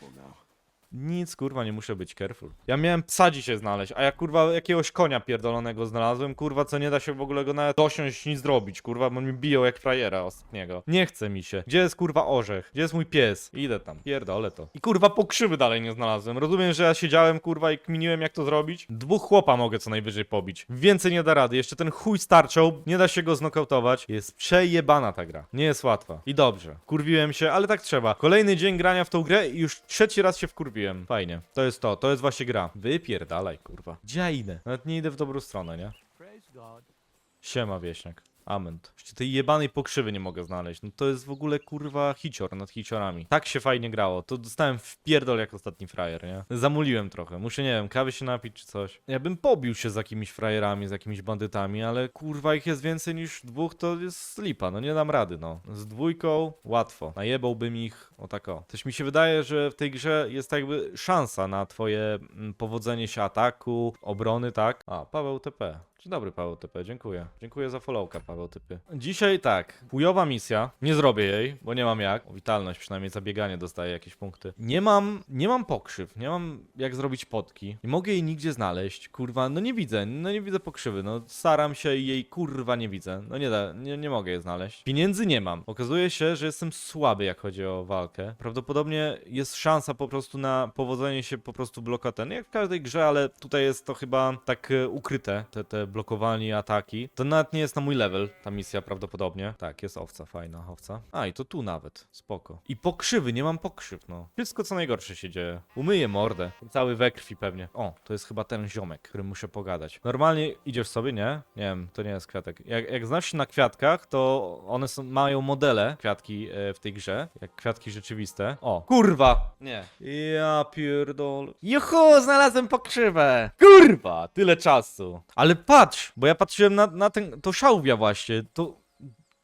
careful now. Nic kurwa nie muszę być careful. Ja miałem psa dzisiaj znaleźć, a ja kurwa jakiegoś konia pierdolonego znalazłem, kurwa co nie da się w ogóle go nawet dosiąść nic zrobić, kurwa, bo mi biją jak frajera ostatniego. Nie chce mi się. Gdzie jest kurwa orzech? Gdzie jest mój pies? Idę tam, pierdolę to. I kurwa pokrzywy dalej nie znalazłem. Rozumiem, że ja siedziałem kurwa i kminiłem jak to zrobić. Dwóch chłopa mogę co najwyżej pobić. Więcej nie da rady. Jeszcze ten chuj starczą, nie da się go znokautować. Jest przejebana ta gra. Nie jest łatwa. I dobrze. Kurwiłem się, ale tak trzeba. Kolejny dzień grania w tą grę i już trzeci raz się wkurwiłem. Fajnie. To jest to, to jest właśnie gra. Wypierdalaj, kurwa. Idę? Nawet nie idę w dobrą stronę, nie? Siema, wieśniak. Ament. Jeszcze tej jebanej pokrzywy nie mogę znaleźć. No to jest w ogóle kurwa hicior nad hiciorami. Tak się fajnie grało. To dostałem w pierdol jak ostatni frajer, nie? Zamuliłem trochę. Muszę, nie wiem, kawy się napić czy coś. Ja bym pobił się z jakimiś frajerami, z jakimiś bandytami, ale kurwa ich jest więcej niż dwóch, to jest lipa. No nie dam rady, no. Z dwójką łatwo. Najebałbym ich o tak o. Też mi się wydaje, że w tej grze jest jakby szansa na twoje mm, powodzenie się ataku, obrony, tak? A, Paweł TP. Dzień dobry, Paweł TP, dziękuję. Dziękuję za followka, Paweł Typy. Dzisiaj tak, chujowa misja, nie zrobię jej, bo nie mam jak. O, witalność, przynajmniej za bieganie dostaję jakieś punkty. Nie mam, nie mam pokrzyw, nie mam jak zrobić potki. Nie mogę jej nigdzie znaleźć, kurwa, no nie widzę, no nie widzę pokrzywy, no staram się i jej kurwa nie widzę. No nie da, nie, nie mogę jej znaleźć. Pieniędzy nie mam. Okazuje się, że jestem słaby, jak chodzi o walkę. Prawdopodobnie jest szansa po prostu na powodzenie się po prostu blokatem. Jak w każdej grze, ale tutaj jest to chyba tak e, ukryte, te, te blokowanie ataki. To nawet nie jest na mój level, ta misja prawdopodobnie. Tak, jest owca, fajna owca. A, i to tu nawet, spoko. I pokrzywy, nie mam pokrzyw, no. Wszystko co najgorsze się dzieje. Umyję mordę, cały we krwi pewnie. O, to jest chyba ten ziomek, którym muszę pogadać. Normalnie idziesz sobie, nie? Nie wiem, to nie jest kwiatek. Jak, jak znasz się na kwiatkach, to one są, mają modele, kwiatki e, w tej grze, jak kwiatki rzeczywiste. O, kurwa! Nie. Ja pierdol. Juhu, znalazłem pokrzywę! Kurwa, tyle czasu. Ale patrz, bo ja patrzyłem na, na ten, to szałwia właśnie, to...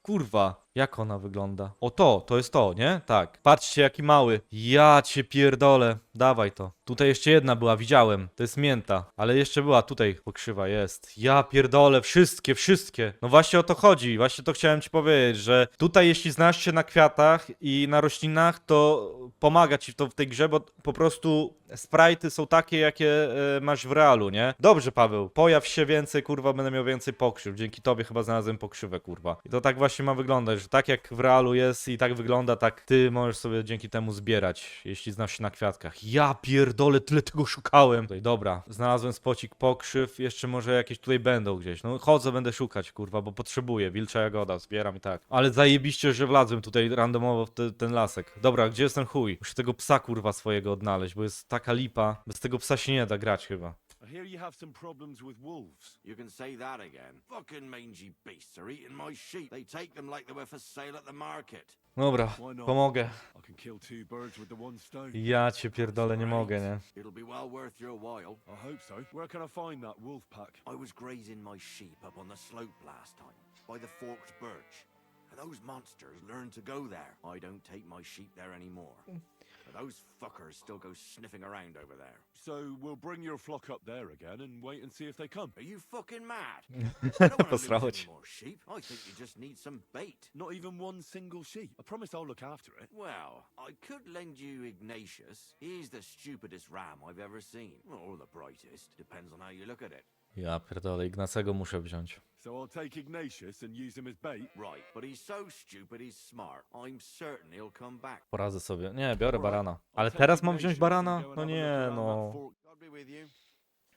Kurwa, jak ona wygląda? O to, to jest to, nie? Tak. Patrzcie, jaki mały. Ja cię pierdolę. Dawaj to. Tutaj jeszcze jedna była, widziałem. To jest mięta. Ale jeszcze była, tutaj pokrzywa jest. Ja pierdolę, wszystkie, wszystkie. No właśnie o to chodzi. Właśnie to chciałem ci powiedzieć, że tutaj jeśli znasz się na kwiatach i na roślinach, to pomaga ci to w tej grze, bo po prostu sprite'y są takie, jakie e, masz w realu, nie? Dobrze, Paweł. Pojaw się więcej, kurwa, będę miał więcej pokrzyw. Dzięki tobie chyba znalazłem pokrzywę, kurwa. I to tak właśnie ma wyglądać, że tak jak w realu jest i tak wygląda, tak ty możesz sobie dzięki temu zbierać, jeśli znasz się na kwiatkach. Ja pierdolę, tyle tego szukałem. Tutaj, dobra, znalazłem spocik pokrzyw, jeszcze może jakieś tutaj będą gdzieś. No chodzę, będę szukać, kurwa, bo potrzebuję. Wilcza jagoda, zbieram i tak. Ale zajebiście, że wlazłem tutaj randomowo w te, ten lasek. Dobra, gdzie jest ten chuj? Muszę tego psa, kurwa, swojego odnaleźć, bo jest taka lipa. Bez tego psa się nie da grać chyba. I hear you have some problems with wolves. You can say that again. Fucking mangy beasts are eating my sheep. They take them like they were for sale at the market. Dobra, Why not? pomogę. I can kill two birds with the one stone. Ja cię pierdolę, nie mogę, nie? It'll be well worth your while. I hope so. Where can I find that wolf pack? I was grazing my sheep up on the slope last time, by the forked birch. And those monsters learned to go there. I don't take my sheep there anymore. Mm. But those fuckers still go sniffing around over there. So we'll bring your flock up there again and wait and see if they come. Are you fucking mad? I don't want to lose Posrało any cię. more sheep. I think you just need some bait. Not even one single sheep. I promise I'll look after it. Well, I could lend you Ignatius. He's the stupidest ram I've ever seen. Or the brightest. Depends on how you look at it. Ja pierdolę, Ignacego muszę wziąć. So I'll take Ignatius and use him as bait. Right, but he's so stupid he's smart. I'm certain he'll come back. Poradzę sobie. Nie, biorę barana. Ale teraz mam wziąć barana? No nie, no.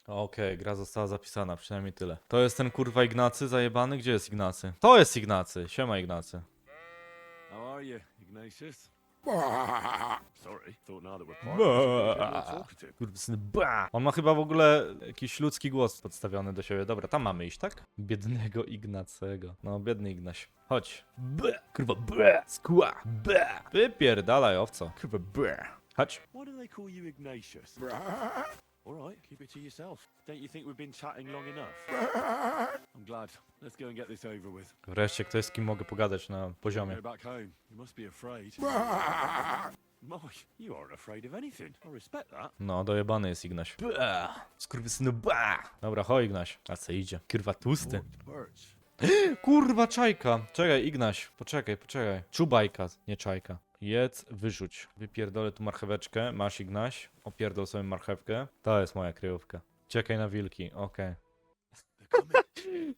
Okej, gra została zapisana, przynajmniej tyle. To jest ten kurwa Ignacy zajebany? Gdzie jest Ignacy? To jest Ignacy, siema Ignacy. How are you, Ignatius? Ba! On ma chyba w ogóle jakiś ludzki głos podstawiony do siebie. Dobra, tam mamy iść, tak? Biednego Ignacego. No, biedny Ignaś. Chodź. Bę! Kurwa, bę! Skła! Bę! Wypierdalaj, owco. Kurwa, bę! Chodź. All right, keep it to yourself. Don't you think we've been chatting long enough? I'm glad. Let's go and get this over with. Wreszcie ktoś z kim mogę pogadać na poziomie. Go back home. You must be afraid. My, you aren't afraid of anything. I respect that. No, dojebany jest Ignaś. Bę! Skurwysynu, ba! Dobra, chodź Ignaś. A co idzie? Kurwa, tłusty. Kurwa, czajka. Czekaj, Ignaś. Poczekaj, poczekaj. Czubajka, nie czajka. Jedz, wyrzuć. Wypierdolę tu marcheweczkę. Masz Ignaś. Opierdol sobie marchewkę. To jest moja kryjówka. Czekaj na wilki, okej.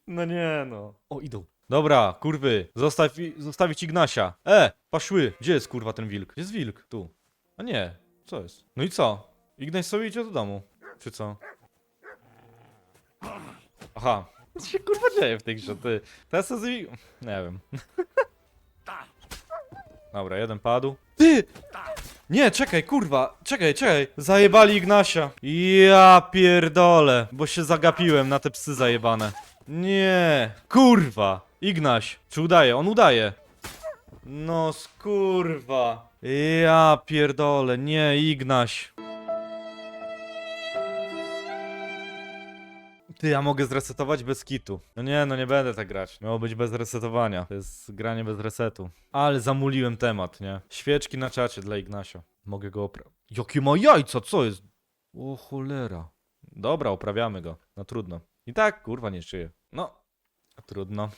No nie no. O, idą. Dobra, kurwy, zostaw, zostawić Ignasia. E, paszły. Gdzie jest kurwa ten wilk? Gdzie jest wilk? Tu. A nie, co jest? No i co? Ignaś sobie idzie do domu. Czy co? Aha. Co się kurwa dzieje w tej grze, ty? Teraz z nimi- Nie wiem. Dobra, jeden padł. Ty! Nie, czekaj, kurwa, czekaj, czekaj. Zajebali Ignasia. Ja pierdolę, bo się zagapiłem na te psy zajebane. Nie, kurwa. Ignaś, czy udaje? On udaje. No skurwa. Ja pierdolę, nie, Ignaś. Ty, ja mogę zresetować bez kitu. No nie, no nie będę tak grać. Miało być bez resetowania. To jest granie bez resetu. Ale zamuliłem temat, nie? Świeczki na czacie dla Ignasia. Mogę go opra... Jakie ma jajca, co jest? O cholera. Dobra, oprawiamy go. No trudno. I tak, kurwa, nie żyje. No, trudno.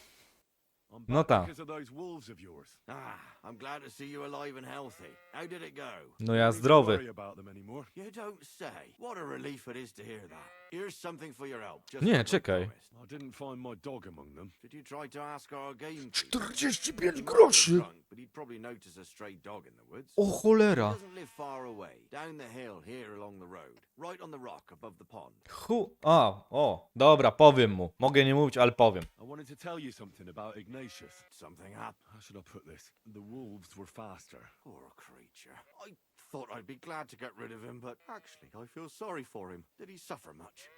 I'm No back ta. because of those wolves of yours. Ah, I'm glad to see you alive and healthy. How did it go? No Don't ja need to zdrowy. worry about them anymore. You don't say. What a relief it is to hear that. Here's something for your help. Just Nie, like I czekaj. promised. I didn't find my dog among them. Did you try to ask our gamekeeper? 45 He might have groszy! drunk, But he'd probably notice a stray dog in the woods. O He cholera. doesn't live far away, down the hill here along the road, right on the rock above the pond. Hu... A, o, dobra, powiem mu. Mogę nie mówić, ale powiem. I wanted to tell you something about Ignatius. Something happened. How should I put this? The wolves were faster. Poor creature. I thought I'd be glad to get rid of him, but actually, I feel sorry for him. Did he suffer much?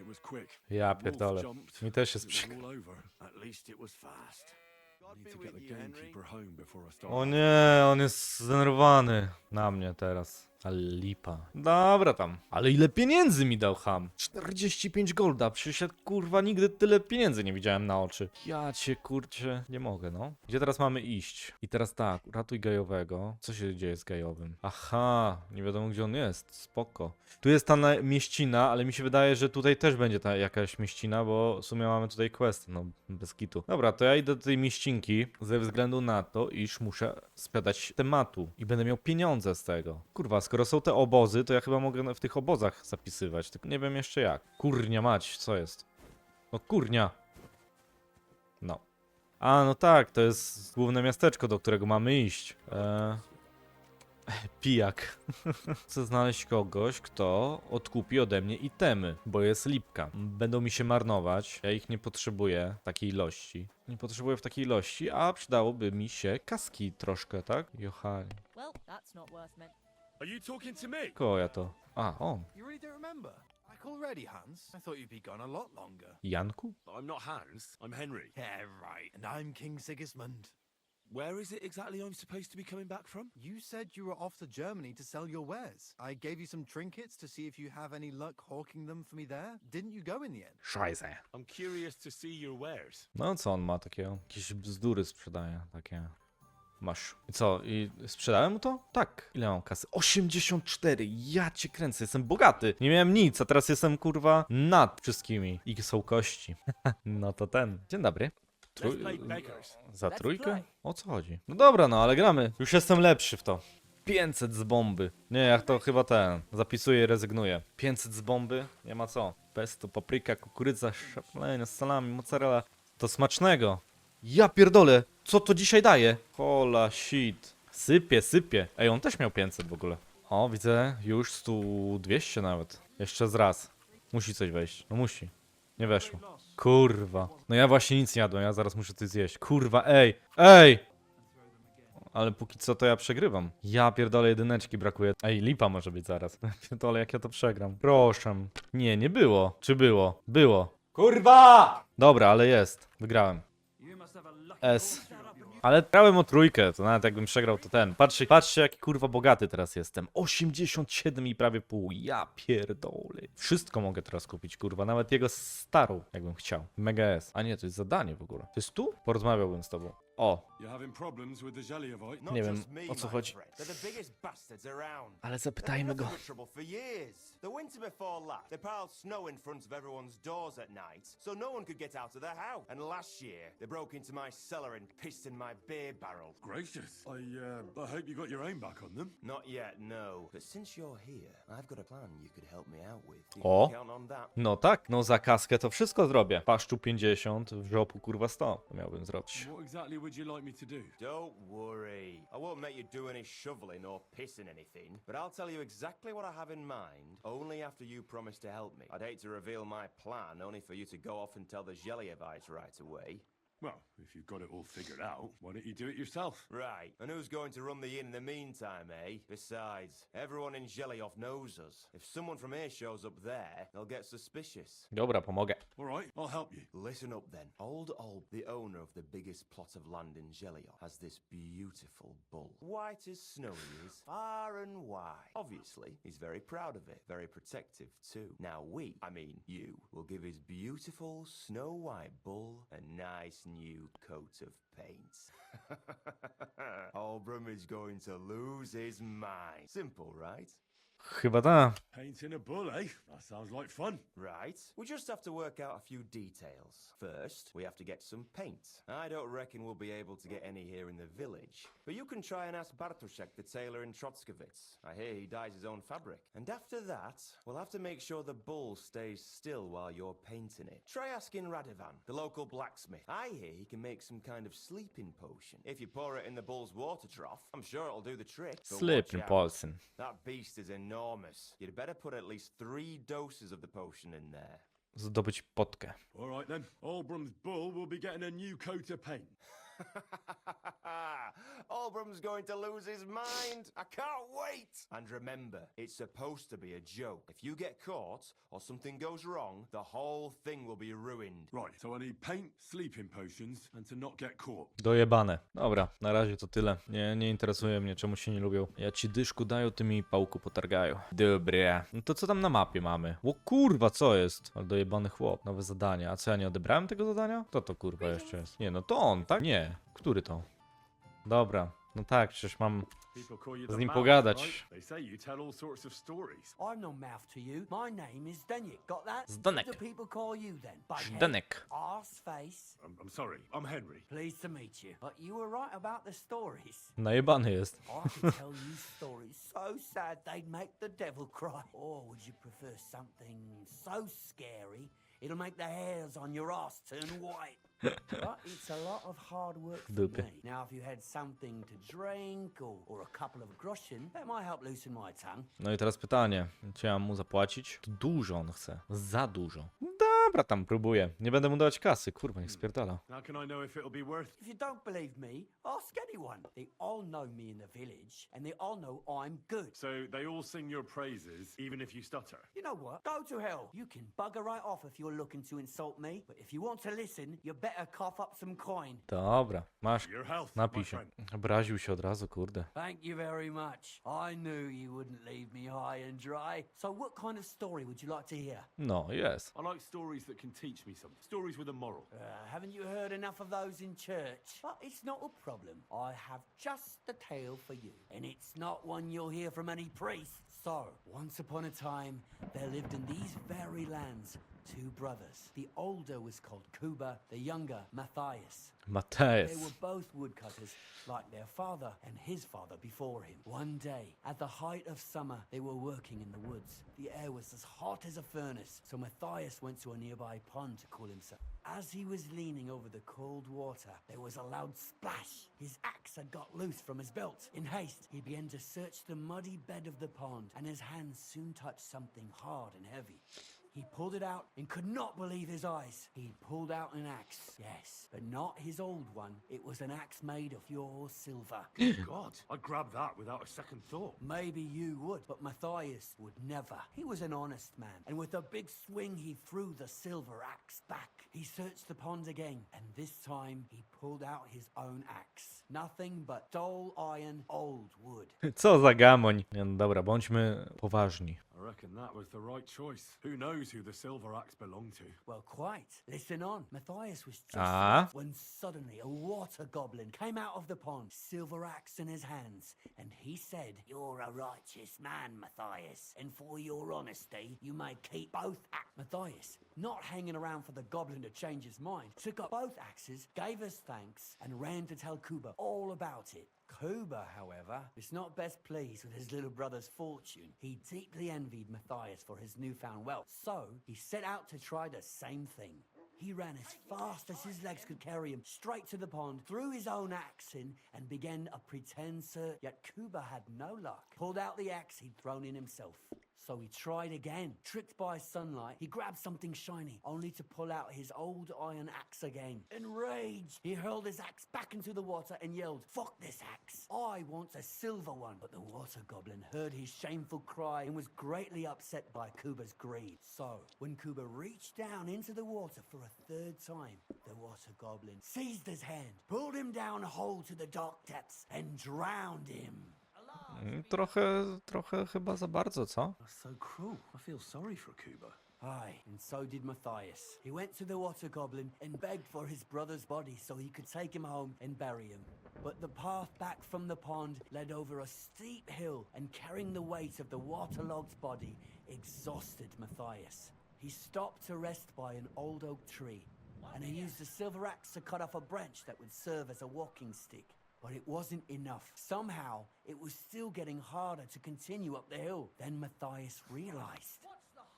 It was quick. Ja pierdolę. jumped. Mi też jest It was przykro. all over. At least it was fast. God I be need to get with the you, Henry. gamekeeper home before I start. O nie, on jest zdenerwowany na mnie teraz. Ale lipa. Dobra tam. Ale ile pieniędzy mi dał ham? 45 golda. Przecież ja kurwa nigdy tyle pieniędzy nie widziałem na oczy. Ja cię kurczę. Nie mogę no. Gdzie teraz mamy iść? I teraz tak, ratuj gejowego. Co się dzieje z gejowym? Aha, nie wiadomo gdzie on jest. Spoko. Tu jest ta na- mieścina, ale mi się wydaje, że tutaj też będzie ta jakaś mieścina, bo w sumie mamy tutaj quest, no bez kitu. Dobra, to ja idę do tej mieścinki ze względu na to, iż muszę sprzedać tematu i będę miał pieniądze z tego. Kurwa, skoro są te obozy, to ja chyba mogę w tych obozach zapisywać, tylko nie wiem jeszcze jak. Kurnia mać, co jest? No kurnia. No. A, no tak, to jest główne miasteczko, do którego mamy iść. Eee... Pijak. Chcę znaleźć kogoś, kto odkupi ode mnie itemy, bo jest lipka. Będą mi się marnować, ja ich nie potrzebuję w takiej ilości. Nie potrzebuję w takiej ilości, a przydałoby mi się kaski troszkę, tak? Johari. Well, that's not worth men. Are you talking to me? Kogo ja to? A, ah, on. Oh. You really don't remember? Like already, Hans? I thought you'd be gone a lot longer. Janku? I'm not Hans. I'm Henry. Yeah, right. And I'm King Sigismund. Where is it exactly I'm supposed to be coming back from? You said you were off to Germany to sell your wares. I gave you some trinkets to see if you have any luck hawking them for me there. Didn't you go in the end? Scheiße. I'm curious to see your wares. No co on ma takiego? Jakieś bzdury sprzedaje, takie. Masz. I co? I sprzedałem mu to? Tak. Ile mam kasy? 84. Ja cię kręcę, jestem bogaty. Nie miałem nic, a teraz jestem kurwa nad wszystkimi. I są kości. no to ten. Dzień dobry. Trój-. Za trójkę? O co chodzi? No dobra, no ale gramy. Już jestem lepszy w to. 500 z bomby. Nie, ja to chyba ten. Zapisuję i rezygnuję. 500 z bomby? Nie ma co. Pesto, papryka, kukurydza, szaflenia, salami, mozzarella. To smacznego. Ja pierdolę. Co to dzisiaj daje? Hola shit. Sypie, sypie. Ej, on też miał 500 w ogóle. O, widzę już tu 200 nawet. Jeszcze z raz. Musi coś wejść. No musi. Nie weszło. Kurwa. No ja właśnie nic nie jadłem, ja zaraz muszę coś zjeść. Kurwa, ej! Ej! Ale póki co to ja przegrywam. Ja pierdolę jedyneczki brakuje. Ej, lipa może być zaraz. Pierdolę, jak ja to przegram. Proszę. Nie, nie było. Czy było? Było. Kurwa! Dobra, ale jest. Wygrałem. S. Ale grałem o trójkę, to nawet jakbym przegrał, to ten. Patrzcie, patrzcie jaki kurwa bogaty teraz jestem. 87 i prawie pół. Ja pierdolę. Wszystko mogę teraz kupić, kurwa. Nawet jego starą, jakbym chciał. Mega S. A nie, to jest zadanie w ogóle. To jest tu? Porozmawiałbym z tobą. O, Nie wiem, o co chodzi. ale zapytajmy go. Nothing but trouble for years. The winter before last, they piled snow in front of everyone's doors at night, so no one could get out of their house. And last year, they broke into my cellar and pissed in my beer barrel. Gracious. I, uh, I hope you got your aim back on them. Not yet, no. But since you're here, I've got a plan you could help me out with. You O. can count on that. No tak, no za kaskę to wszystko zrobię. Paszczu 50, w żopu kurwa 100. To miałbym zrobić. What exactly would you like me to do? Don't worry. I won't make you do any shoveling or pissing anything, but I'll tell you exactly what I have in mind only after you promise to help me. I'd hate to reveal my plan only for you to go off and tell the Zhelievites right away. Well, if you've got it all figured out, why don't you do it yourself? Right, and who's going to run the inn in the meantime, eh? Besides, everyone in Jelioff knows us. If someone from here shows up there, they'll get suspicious. Dobra, pomogę. All right, I'll help you. Listen up then. Old Olb, the owner of the biggest plot of land in Jelioff, has this beautiful bull. White as snow he is, far and wide. Obviously, he's very proud of it, very protective too. Now we, I mean you, will give his beautiful snow white bull a nice new coat of paint. Olbram is going to lose his mind. Simple, right? Chyba ta. Painting a bull, eh? That sounds like fun. Right. We just have to work out a few details. First, we have to get some paint. I don't reckon we'll be able to get any here in the village. But you can try and ask Bartoszek, the tailor in Trotskovitz. I hear he dyes his own fabric. And after that, we'll have to make sure the bull stays still while you're painting it. Try asking Radovan, the local blacksmith. I hear he can make some kind of sleeping potion. If you pour it in the bull's water trough, I'm sure it'll do the trick. But watch Sleeping out. Polsyn. That beast is enormous. You'd better put at least three doses of the potion in there. Zdobyć potkę. All right then. Albram's bull will be getting a new coat of paint. Albram's going to lose his mind. I can't wait. And remember, it's supposed to be a joke. If you get caught or something goes wrong, the whole thing will be ruined. Right, so I need paint, sleeping potions, and to not get caught. Dojebane. Dobra, na razie to tyle. Nie, nie interesuje mnie, czemu się nie lubią. Ja ci dyszku dają, ty mi pałku potargają. Dobra. No to co tam na mapie mamy? O kurwa, co jest? Ale dojebany chłop, nowe zadanie. A co, ja nie odebrałem tego zadania? Kto to kurwa jeszcze jest? Nie, no to on, tak? Nie. Który to? Dobra. No tak, przecież mam People call you Z nim pogadać. I'm no mouth to you. My name is Zdenek. Got that? Zdenek. What do people call you then? Bughead? Zdenek. Arse face. I'm, I'm sorry, I'm Henry. Pleased to meet you. But you were right about the stories. najebany jest. I could tell you stories so sad they'd make the devil cry. Or would you prefer something so scary it'll make the hairs on your ass turn white? But it's a lot of hard work for Dupie. me. Now, if you had something to drink or, or a couple of groschen, that might help loosen my tongue. No i teraz pytanie. Czy ja mam mu zapłacić? To dużo on chce. Za dużo. Dobra, tam próbuję. Nie będę mu dawać kasy. Kurwa, niech spierdala. How can I know if it'll be worth If you don't believe me, ask anyone. They all know me in the village, and they all know I'm good. So they all sing your praises, even if you stutter. You know what? Go to hell. You can bugger right off if you're looking to insult me, but if you want to listen, you better cough up some coin. Dobra, masz. Your health, Napij my się. friend. Obraził się od razu, kurde. Thank you very much. I knew you wouldn't leave me high and dry. So, what kind of story would you like to hear? No, jest. I like stories that can teach me something. Stories with a moral. Uh, haven't you heard enough of those in church? But it's not a problem. I have just the tale for you, and it's not one you'll hear from any priest. So, once upon a time, there lived in these very lands two brothers. The older was called Kuba, the younger Matthias. Matthias. They were both woodcutters, like their father and his father before him. One day, at the height of summer, they were working in the woods. The air was as hot as a furnace, so Matthias went to a nearby pond to cool himself. As he was leaning over the cold water, there was a loud splash. His axe had got loose from his belt. In haste, he began to search the muddy bed of the pond, and his hands soon touched something hard and heavy. He pulled it out and could not believe his eyes. He pulled out an axe. Yes, but not his old one. It was an axe made of pure silver. Good God, I'd grab that without a second thought. Maybe you would, but Matthias would never. He was an honest man, and with a big swing, he threw the silver axe back. He searched the pond again, and this time he pulled out his own axe. Nothing but dull iron old wood. Co za gamoń. Nie, no dobra, bądźmy poważni. All reckon that was the right choice. Who knows who the silver axe belonged to? Well, quite. Listen on. Matthias was just Ah. when suddenly a water goblin came out of the pond, silver axe in his hands, and he said, You're a righteous man, Matthias, and for your honesty, you may keep both axes. Matthias, not hanging around for the goblin to change his mind, took up both axes, gave us thanks, and ran to tell Kuba all about it. Kuba, however, was not best pleased with his little brother's fortune. He deeply envied Matthias for his newfound wealth, so he set out to try the same thing. He ran as fast as his legs could carry him straight to the pond, threw his own axe in, and began a pretend search. Uh, yet Kuba had no luck. Pulled out the axe he'd thrown in himself. So he tried again. Tricked by sunlight, he grabbed something shiny, only to pull out his old iron axe again. Enraged, he hurled his axe back into the water and yelled, Fuck this axe! I want a silver one! But the water goblin heard his shameful cry and was greatly upset by Kuba's greed. So, when Kuba reached down into the water for a third time, the water goblin seized his hand, pulled him down whole to the dark depths, and drowned him. Mm, Trochę, trochę chyba za bardzo, co? I feel sorry for Kuba. Aye, and so did Matthias. He went to the water goblin and begged for his brother's body so he could take him home and bury him. But the path back from the pond led over a steep hill, and carrying the weight of the waterlogged body exhausted Matthias. He stopped to rest by an old oak tree, and he used a silver axe to cut off a branch that would serve as a walking stick. But it wasn't enough. Somehow, it was still getting harder to continue up the hill. Then Matthias realized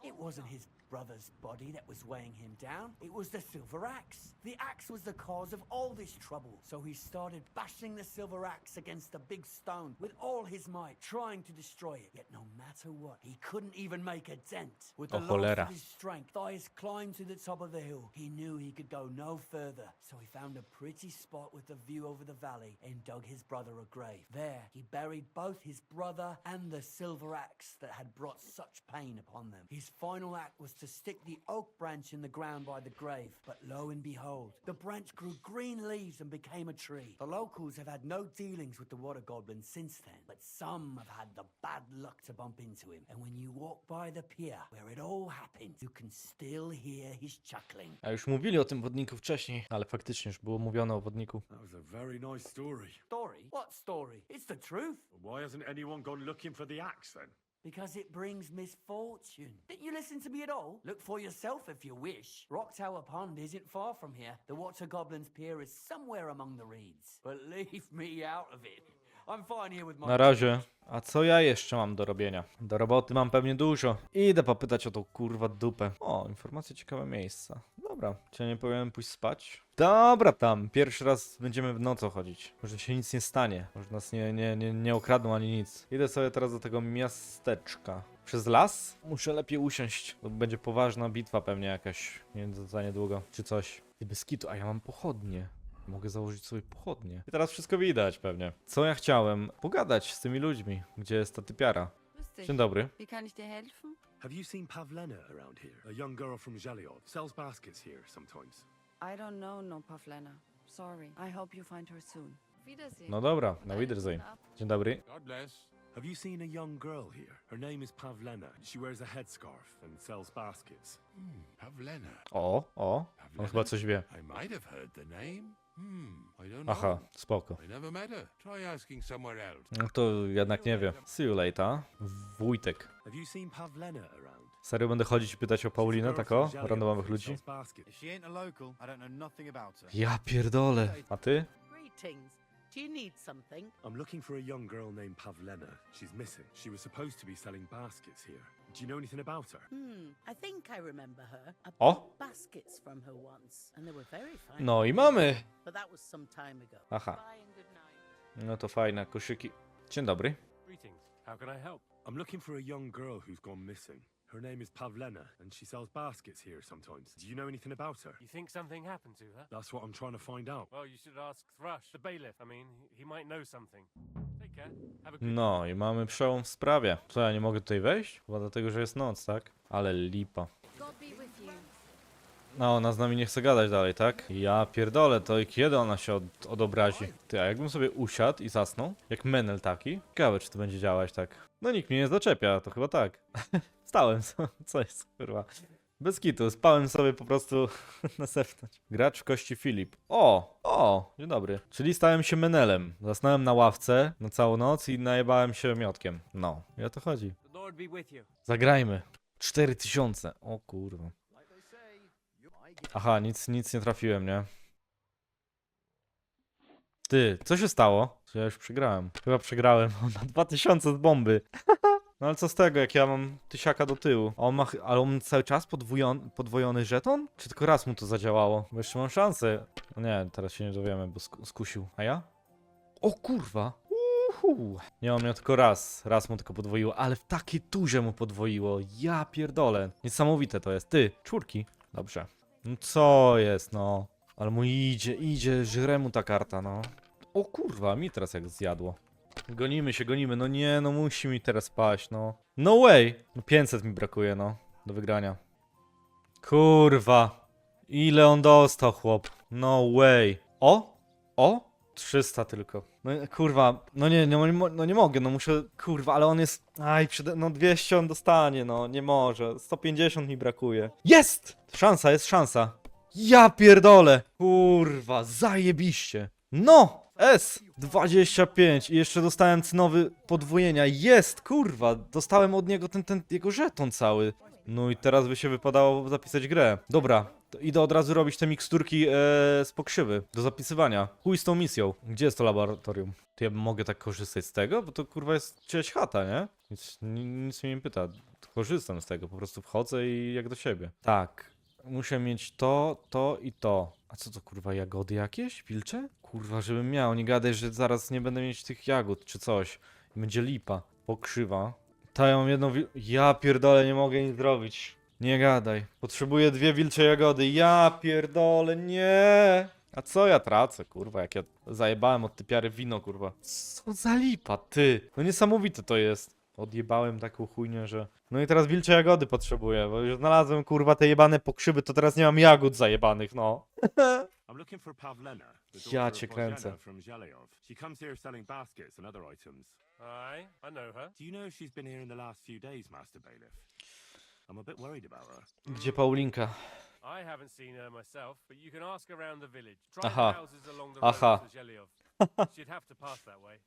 it wasn't his brother's body that was weighing him down, it was the silver axe. The axe was the cause of all this trouble. So he started bashing the silver axe against a big stone with all his might, trying to destroy it. Yet no matter what, he couldn't even make a dent. With the oh, O last of his strength, Thias climbed to the top of the hill. He knew he could go no further, so he found a pretty spot with a view over the valley and dug his brother a grave. There, he buried both his brother and the silver axe that had brought such pain upon them. His final act was to stick the oak branch in the ground by the grave, but lo and behold, the branch grew green leaves and became a tree. The locals have had no dealings with the water goblin since then, but some have had the bad luck to bump into him. And when you walk by the pier where it all happened, you can still hear his chuckling. A już mówili o tym wodniku wcześniej, ale faktycznie już było mówione o wodniku. That was a very nice story. Story? What story? It's the truth. Why hasn't anyone gone looking for the axe then? Because it brings misfortune. Didn't you listen to me at all? Look for yourself if you wish. Rock Tower Pond isn't far from here. The Water Goblin's Pier is somewhere among the reeds. But leave me out of it. Na razie. A co ja jeszcze mam do robienia? Do roboty mam pewnie dużo. Idę popytać o tą kurwa dupę. O, informacje ciekawe miejsca. Dobra, czy nie powinienem pójść spać? Dobra, tam. Pierwszy raz będziemy w nocy chodzić. Może się nic nie stanie. Może nas nie, nie, nie, nie okradną ani nic. Idę sobie teraz do tego miasteczka. Przez las? Muszę lepiej usiąść, bo będzie poważna bitwa pewnie jakaś. Nie za niedługo. Czy coś. Ty bez kitu, a ja mam pochodnie. Mogę założyć sobie pochodnie. I teraz wszystko widać pewnie. Co ja chciałem? Pogadać z tymi ludźmi. Gdzie jest ta typiara? Grüß dich. Dzień dobry. Wie kann ich dir helfen? Have you seen Pavlena around here? A young girl from Zheliov. Sells baskets here sometimes. I don't know no Pavlena. Sorry. I hope you find her soon. Wiedersehen. No dobra, na Wiedersehen. Dzień dobry. God bless. Have you seen a young girl here? Her name is Pavlena. She wears a headscarf and sells baskets. Hmm, Pavlena. O, o. On chyba coś wie. I might have heard the name. Hmm, I don't Aha, know. spoko. No to jednak nie wie. See you later. Wójtek. Serio będę chodzić i pytać o Paulinę, tak o? Randomowych ludzi? Ja pierdolę. A ty? Do you need something? I'm looking for a young girl named Pavlena. She's missing. She was supposed to be selling baskets here. Do you know anything about her? Hmm, I think I remember her. I O! bought baskets from her once, and they were very fine. No i mamy. But that was some time ago. Aha. Bye and good night. No to fajne, koszyki. Dzień dobry. Greetings. How can I help? I'm looking for a young girl who's gone missing. Her name is Pavlena, and she sells baskets here sometimes. Do you know anything about her? You think something happened to her? That's what I'm trying to find out. Well, you should ask Thrush, the bailiff. I mean, he- he might know something. No i mamy przełom w sprawie. Co, ja nie mogę tutaj wejść? Chyba dlatego, że jest noc, tak? Ale lipa. No, ona z nami nie chce gadać dalej, tak? Ja pierdolę, to i kiedy ona się od, odobrazi? Ty, a jakbym sobie usiadł i zasnął, jak menel taki? Ciekawe, czy to będzie działać tak. No nikt mnie nie zaczepia, to chyba tak. Stałem, co, co jest, kurwa. Bez kitu, spałem sobie po prostu na zewnątrz. Gracz w kości Filip. O, o, dzień dobry. Czyli stałem się menelem. Zasnąłem na ławce na całą noc i najebałem się miotkiem. No, i o to chodzi. Zagrajmy. 4000. O kurwa. Aha, nic, nic nie trafiłem, nie? Ty, co się stało? Czy Ja już przegrałem. Chyba przegrałem. On ma 2000 z bomby. No ale co z tego, jak ja mam tysiaka do tyłu? A on ma, ale on cały czas podwójon, podwojony żeton? Czy tylko raz mu to zadziałało? Bo jeszcze mam szansę. No nie, teraz się nie dowiemy, bo sk skusił. A ja? O kurwa! Uhu. Nie mam miał tylko raz. Raz mu tylko podwoiło, ale w takiej turze mu podwoiło. Ja pierdolę. Niesamowite to jest. Ty, czwórki. Dobrze. No co jest, no? Ale mu idzie, idzie, żre mu ta karta, no. O kurwa, mi teraz jak zjadło. Gonimy się, gonimy. No nie, no musi mi teraz paść, no. No way! No 500 mi brakuje, no. Do wygrania. Kurwa. Ile on dostał, chłop? No way. O? O? 300 tylko. No kurwa, no nie, no nie, no nie mogę, no muszę, kurwa, ale on jest, aj, przede, no 200 on dostanie, no, nie może, 150 mi brakuje. Jest! Szansa, jest szansa. Ja pierdolę! Kurwa, zajebiście. No! S! 25 i jeszcze dostałem cenowy podwojenia. Jest, kurwa! Dostałem od niego ten, ten jego żeton cały. No i teraz by się wypadało zapisać grę. Dobra, to idę od razu robić te miksturki e, z pokrzywy do zapisywania. Chuj z tą misją. Gdzie jest to laboratorium? To ja mogę tak korzystać z tego? Bo to kurwa jest czyjaś chata, nie? Nic, ni- nic mnie nie pyta. Korzystam z tego, po prostu wchodzę i jak do siebie. Tak. Muszę mieć to, to i to. A co to kurwa, jagody jakieś? Wilcze? Kurwa, żebym miał. Nie gadaj, że zaraz nie będę mieć tych jagód czy coś. Będzie lipa. Pokrzywa. To ja mam jedną wil... Ja pierdolę, nie mogę nic zrobić. Nie gadaj. Potrzebuję dwie wilcze jagody. Ja pierdolę, nie. A co ja tracę, kurwa, jak ja zajebałem od typiary wino, kurwa. Co za lipa, ty. No niesamowite to jest. Odjebałem taką chujnię, że... No i teraz wilcze jagody potrzebuję, bo już znalazłem, kurwa, te jebane pokrzywy, to teraz nie mam jagód zajebanych, no. I'm looking for Pavlena, the Ja cię of kręcę. From. She comes here selling baskets and other items. Aye, I know her. Do you know if she's been here in the last few days, Master Bailiff? I'm a bit worried about her. Gdzie Paulinka? I haven't seen her myself, but you can ask around the village. Try Aha. the houses along the Aha. road to Zhelyov. She'd have to pass that way.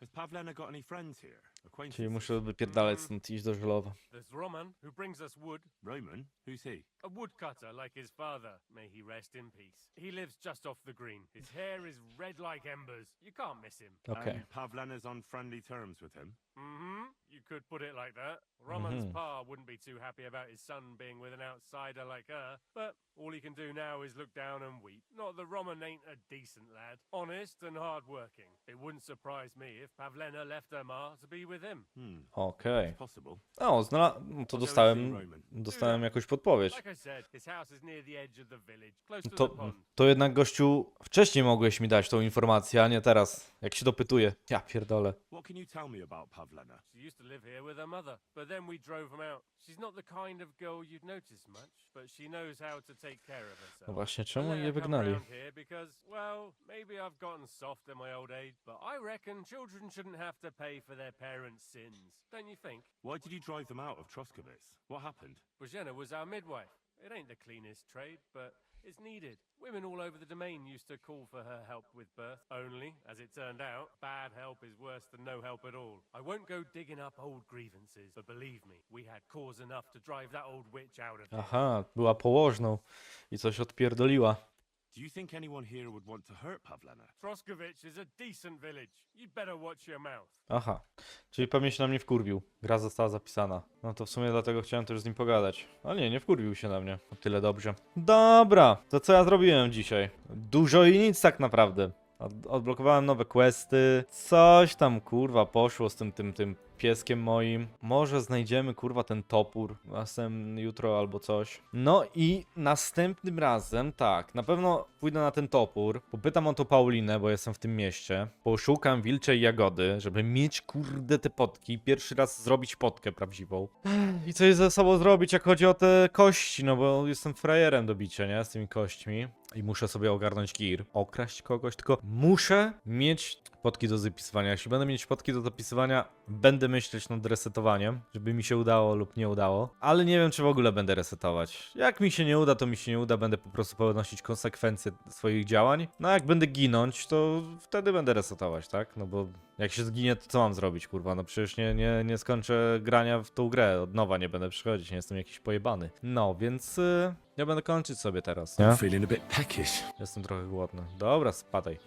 Has Pavlena got any friends here? Czyli Acquaintances? muszę wypierdalać stąd i iść do Żelowa. There's Roman, who brings us wood. Roman? Who's he? A woodcutter like his father. May he rest in peace. He lives just off the green. His hair is red like embers. You can't miss him. Okej. And Pavlena's on friendly terms with him? Mm-hmm. You could put it like that. Roman's Mhm. pa wouldn't be too happy about his son being with an outsider like her, but all he can do now is look down and weep. Not that Roman ain't a decent lad, honest and hard-working. It wouldn't surprise me if Pavlena left her ma to be with him. Okej. Possible. O, znala... no to dostałem... Dostałem jakąś podpowiedź. To To, jednak gościu wcześniej mogłeś mi dać tą informację, a nie teraz, jak się dopytuję. Ja pierdolę. What can you tell me about Pavlena? She used to live here with her mother, but then we drove them out. She's not the kind of girl you'd notice much, but she knows how to take care of herself. No właśnie, czemu je wygnali? because, well, maybe I've gotten soft in my old age, but I reckon children shouldn't have to pay for their parents' sins. Don't you think? Why did you drive them out of Troskowitz? What happened? Bozhena was our midwife. It ain't the cleanest trade, but it's needed. Women all over the domain used to call for her help with birth. Only, as it turned out, bad help is worse than no help at all. I won't go digging up old grievances, but believe me, we had cause enough to drive that old witch out of here. Aha, była położną i coś odpierdoliła. Do you think anyone here would want to hurt Pavlena? Troskovich is a decent village. You'd better watch your mouth. Aha, czyli pewnie się na mnie wkurwił. Gra została zapisana. No to w sumie dlatego chciałem też z nim pogadać. Ale nie, nie wkurwił się na mnie. O tyle dobrze. Dobra, to co ja zrobiłem dzisiaj? Dużo i nic tak naprawdę. Od, odblokowałem nowe questy. Coś tam kurwa poszło z tym, tym, tym pieskiem moim. Może znajdziemy kurwa ten topór. Następny jutro albo coś. No i następnym razem, tak, na pewno pójdę na ten topór. Popytam o to Paulinę, bo jestem w tym mieście. Poszukam wilczej jagody, żeby mieć kurde te potki. Pierwszy raz zrobić potkę prawdziwą. I coś ze sobą zrobić, jak chodzi o te kości, no bo jestem frajerem do bicia, nie? Z tymi kośćmi. I muszę sobie ogarnąć gear, okraść kogoś, tylko muszę mieć podki do zapisywania. Jeśli będę mieć podki do zapisywania, będę myśleć nad resetowaniem, żeby mi się udało lub nie udało, ale nie wiem, czy w ogóle będę resetować. Jak mi się nie uda, to mi się nie uda, będę po prostu ponosić konsekwencje swoich działań. No a jak będę ginąć, to wtedy będę resetować, tak? No bo jak się zginie, to co mam zrobić, kurwa? No przecież nie, nie, nie skończę grania w tą grę, od nowa nie będę przychodzić, nie jestem jakiś pojebany. No, więc y, ja będę kończyć sobie teraz, nie? I'm feeling a bit peckish. Jestem trochę głodny. Dobra, spadaj.